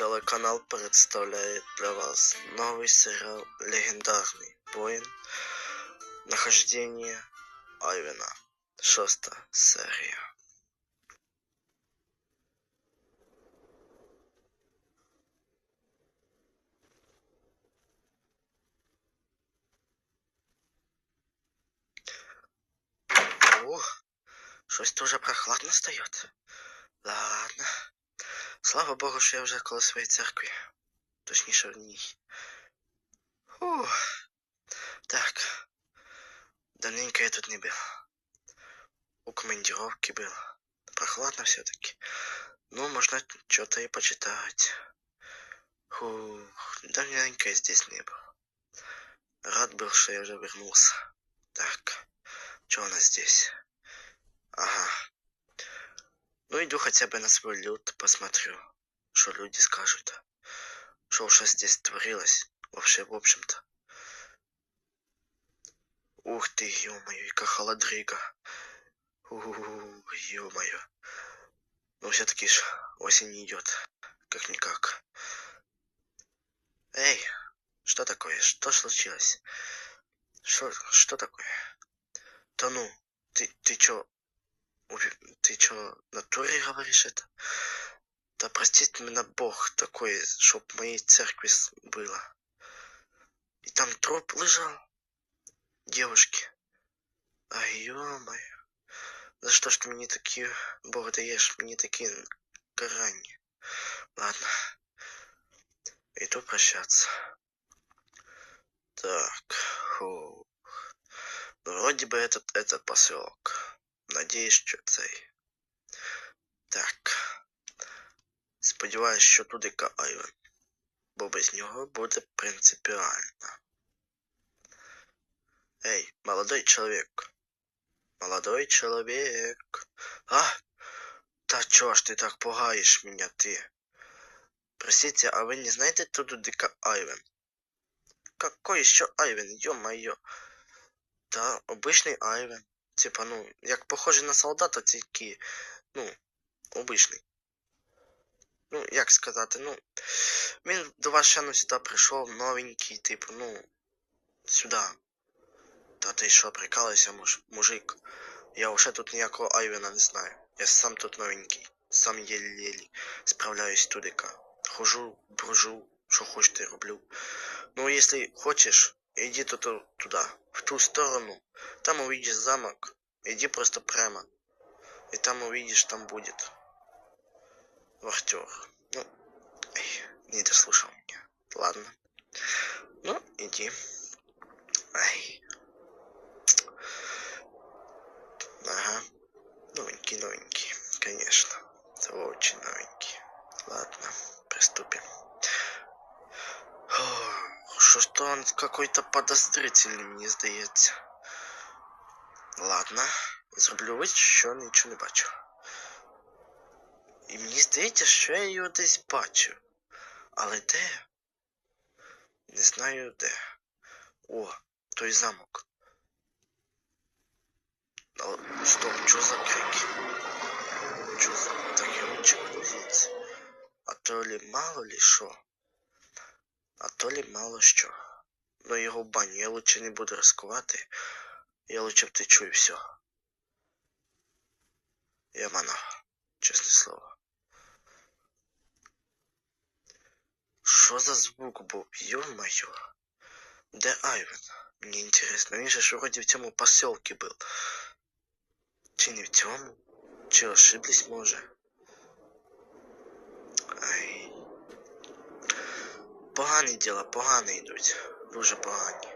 Телеканал представляет для вас новый сериал «Легендарный воин. Нахождение Айвена». Шестая серия. О, щось дуже прохладно стає. Ладно. Слава Богу, що я вже коло своєї церкви. Точніше в ній. Ух. Так. Давненько я тут не был. У командировки был. Прохладно все-таки. Ну, можно что-то и почитать. Фух, давненько я здесь не был. Рад был, что я уже вернулся. Так, что у нас здесь? Ага. ну, иду хотя бы на свой люд, посмотрю, что люди скажут. Что уже здесь творилось, вообще, в общем-то. Ух ты, ё-моё, яка холодрига. Ё-моё. Ну, все-таки ж осень идет, как-никак. Эй, что такое? Что случилось? Что, что такое? Да ну, ты, ты чё, ты чё, в натуре говоришь это? Да простит меня Бог такой, чтоб в моей церкви было. И там труп лежал девушки. Ай, ё-моё. За что ж ты мне такие, Бог даешь мне такие карания? Ладно. Иду прощаться. Так, фу. Вроде бы этот, этот поселок. Надеюсь, що цей. Так. Сподіваюсь, що туди Айвен. Бо без нього буде принципіально. Эй, молодой человек. Молодой человек. А? Та чого ж ти так пугаєш мене, ти? Простите, а вы не знаете туду Дика Айвен? Какой еще Айвен, ё-моё? Та обичний Айвен. Типа, ну, як похожий на солдата, тільки, ну, обичний. Ну, як сказати, ну. Він до вас ще ну, сюди прийшов, новенький, типу, ну, сюди. Та ти що, прикалуєшся, муж, мужик? Я вже тут ніякого Айвена не знаю. Я сам тут новенький. Сам єлі-єлі справляюсь тудика. Хожу, брожу, що хочете роблю. Ну, если хочешь, иди тут туда, в ту сторону. Там увидишь замок. Иди просто прямо. И там увидишь, там будет вахтер. Ну, эй, не дослушал меня. Ладно. Ну, иди. Ай. Ага. Новенький, новенький. Конечно. Очень новенький. Ладно, приступим Фух, Что-то он какой-то подозрительный, мені здається. Ладно, зроблю вид, що нічого не бачу. І мені здається, що я його десь бачу. Але де? Не знаю де. О, той замок. Але стоп, що за крики? Що за таке очі звідси? А то лі мало лі що? А то лі мало що. Ну його баню, я лучше не буду ризикувати. Я лучше втечу і все. Я манав, чесне слово. Що за звук був? Ё-моё. Де Айвен? Мені інтересно, він же ж вроді в цьому поселке був. Чи не в цьому? Чи ошиблись може? Ай. Погані діла, погані йдуть. Дуже погані.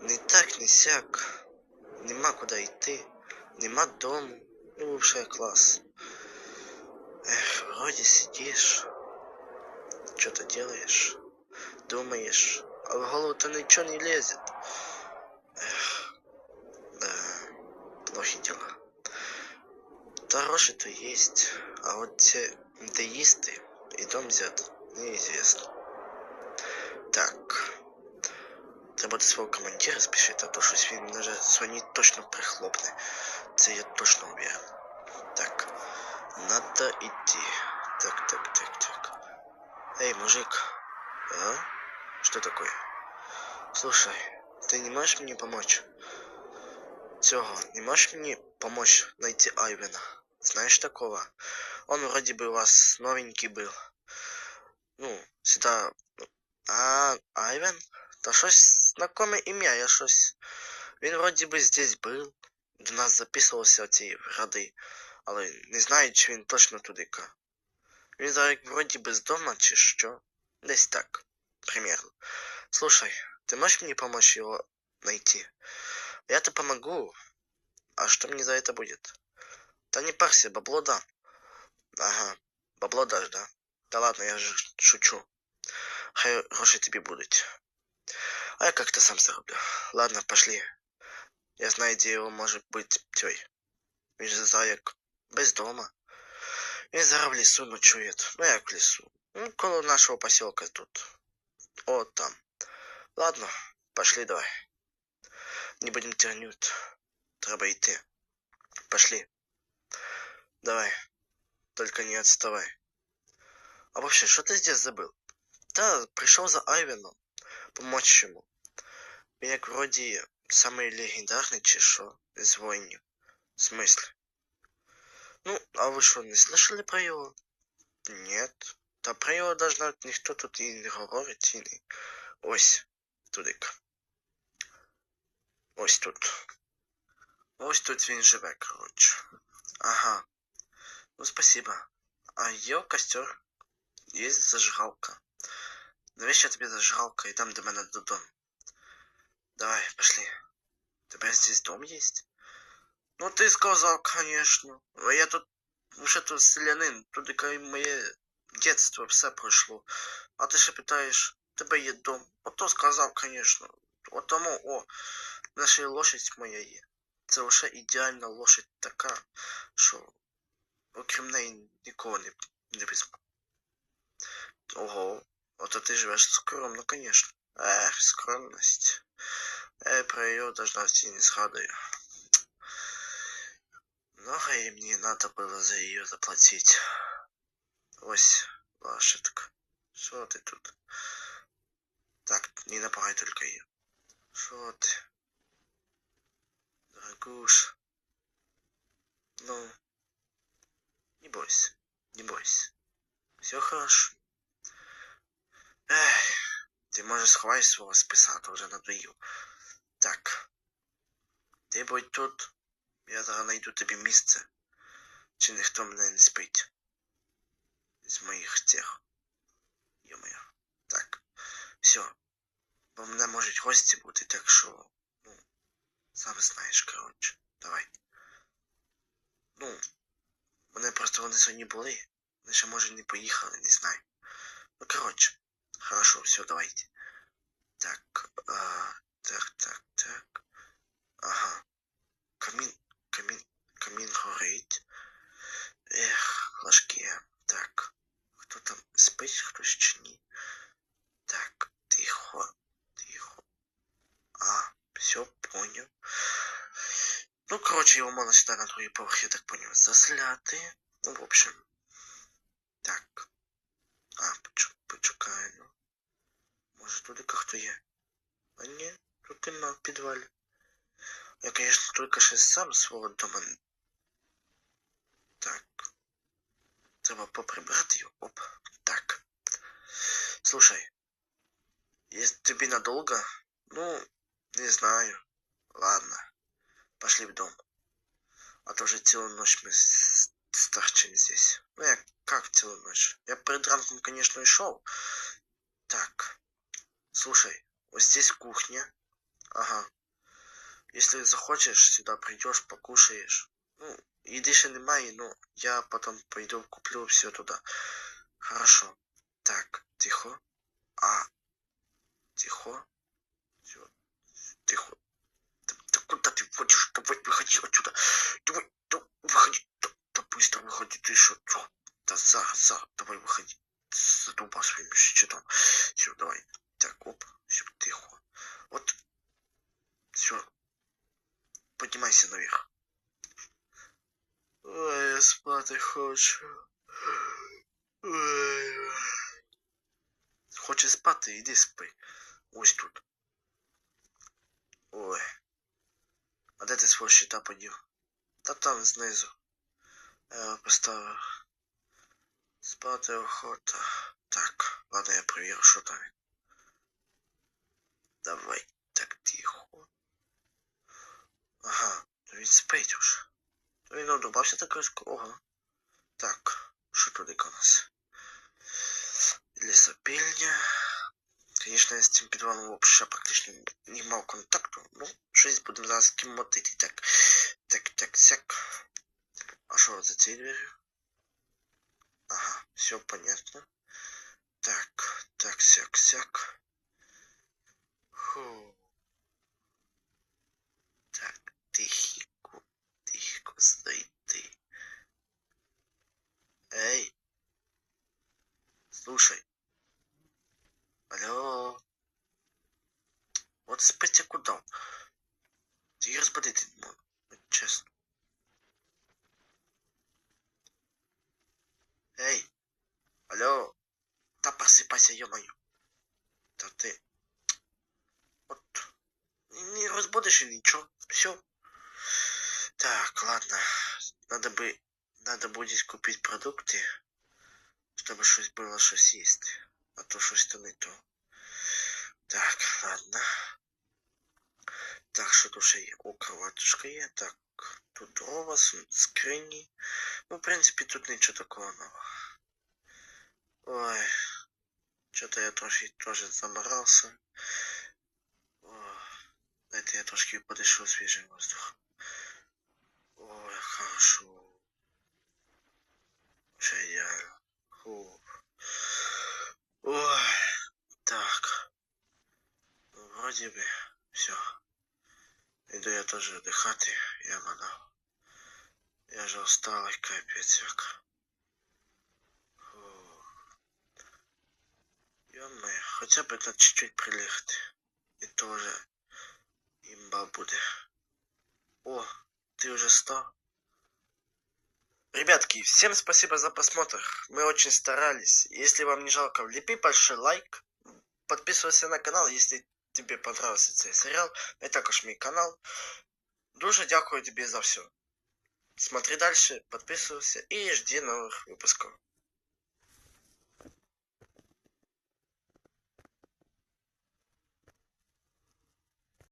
Не так, не сяк. Нема куди йти. Нема дому. Ну, вже клас. Эх, вроде сидишь, что-то делаешь, думаешь, а в голову-то ничего не лезет. Эх, да, плохи дела. Хороший-то есть, а вот те деисты и дом взят, неизвестно. Так, треба до свого командира спішити, а то щось він вже сьогодні точно прихлопне. Це я точно уверен. Так, надо идти. Так, так, так, так. Эй, мужик. А? Что такое? Слушай, ты не можешь мне помочь? Цього, не можешь мне помочь найти Айвена? Знаешь такого? Он вроде бы у вас новенький был. Ну, сюда... А, Айвен? Та щось знакоме ім'я, я щось. Він вроді би здесь був. До нас записувався ці ради. Але не знаю, чи він точно туди ка. Він зараз вроді би з дома, чи що. Десь так. Примерно. Слушай, ты можешь мне помочь его найти? Я-то помогу. А что мне за это будет? Да не парься, бабло дам. Ага, бабло дашь, да? Да ладно, я же шучу. Хай гроши тебе будут. А я как-то сам зароблю. Ладно, пошли. Я знаю, где его может быть тёй. Він же заяк без дома. Він зараз в лісу ночує. Ну як в лісу? Ну, коло нашего поселка тут. О, там. Ладно, пошли давай. Не будем тянуть. Треба йти. Пошли. Давай. Только не отставай. А вообще, что ты здесь забыл? Да, пришел за Айвеном. Помочь ему. Він як вроді самий легендарний чи що з воїнів. В смысле? Ну, а вы что, не слышали про его? Нет. Та про його даже ніхто тут і не говорить, і не... Ось, тудик. Ось тут. Ось тут він живе, коротше. Ага. Ну, спасибо. А є костер? Є зажигалка. Навіщо тобі зажигалка і там до мене додому? Давай, пошли. У тебя здесь дом есть? Ну ты сказал, конечно. А я тут вже тут селянин, тут яке моє дитинство все пройшло. А ти ще питаєш, тебе є дом. Ото сказав, конечно. От тому, о, наша лошадь моя є. Це лише ідеальна лошадь така, що окрім неї нікого не, не візьму. Ого, ото ти живеш скромно, конечно. Ех, скромність. Е, про ее даже навіть і не згадую. Много и мне надо было за ее заплатить. Ось, лошадка. Что ты тут? Так, не напугай только ее. Что ты? Дорогуш. Ну, не бойся, не бойся. Все хорошо. Эх, Ты можешь сховать свого списати, вже надоїв. Так. Ти будь тут. Я зараз знайду тобі місце. Чи ніхто мене не спить. З моїх цих. Йо-моє. Так. Все. Бо мене можуть гості бути, так що. Ну. Сам знаєш, коротше. Давай. Ну. Мене просто вони сьогодні були. Вони ще може не поїхали, не знаю. Ну, коротше. Хорошо, все, давайте. Так. А... Так, так, так. Ага. Камін, камін, камін горить. Ех, флажки. Так. Хто там спить, хтось чи ні? Так, тихо, тихо. А, все, понял. Ну, короче, его можно сюда на другой поверх, я так понял, заселяти. Ну, в общем. Може, туди хто є? А ні. Тут нема в підвалі. Я, конечно, только що сам свого дома. Так. Треба поприбрати його. Оп. Так. Слушай. Если тебе надолго? Ну, не знаю. Ладно. Пошли в дом. А то уже целую ночь мы старчим здесь. Ну, я как целую ночь? Я перед ранком, конечно, и шел. Так. Слушай, вот здесь кухня. Ага. Если захочешь, сюда придешь, покушаешь. Ну, еды еще немає, но я потом пойду куплю все туда. Хорошо. Так, тихо. А. Тихо. Все. Тихо. Хочу. Хоче спати, іди спи. Ось тут. Ой. А де ти свого щита подів? Та там знизу. Я його поставив. Спати охота. Так, ладно, я перевірю, що там. Давай, так тихо. Ага, то він спить уже. То він одубався так. Ого. Так, що туди у нас? Лісопільня. Звісно, я з цим підвалом взагалі практично не мав контакту. Ну, щось будемо зараз кімотити. Так, так, так, сяк. А що за цією дверью? Ага, все понятно. Так, так, сяк, сяк. Фу. просыпайся, ё-моё. Да ты... Вот. Не разбудишь и ничего. Все. Так, ладно. Надо бы... Надо будет купить продукты, чтобы щось было щось есть. А то щось то не то. Так, ладно. Так, що тут ще є? О, кроваточка є. Так, тут дрова, с- скрині. Ну, в принципі, тут нічого такого нового. Ой, что-то я трохи тоже заморался. О, дайте я трошки подышу свежий воздух. Ой, хорошо. Вообще идеально. Ой, так. Ну, вроде бы все. Иду я тоже отдыхать, я могу. Я же усталый, капец, як. Ё-моё, хотя бы на чуть-чуть прилегти. И тоже имба будет. О, ты уже сто. Ребятки, всем спасибо за просмотр. Мы очень старались. Если вам не жалко, влепи большой лайк. Подписывайся на канал, если тебе понравился цей серіал. А також мій канал. Дуже дякую тобі за все. Смотри дальше, подписывайся и жди новых выпусков.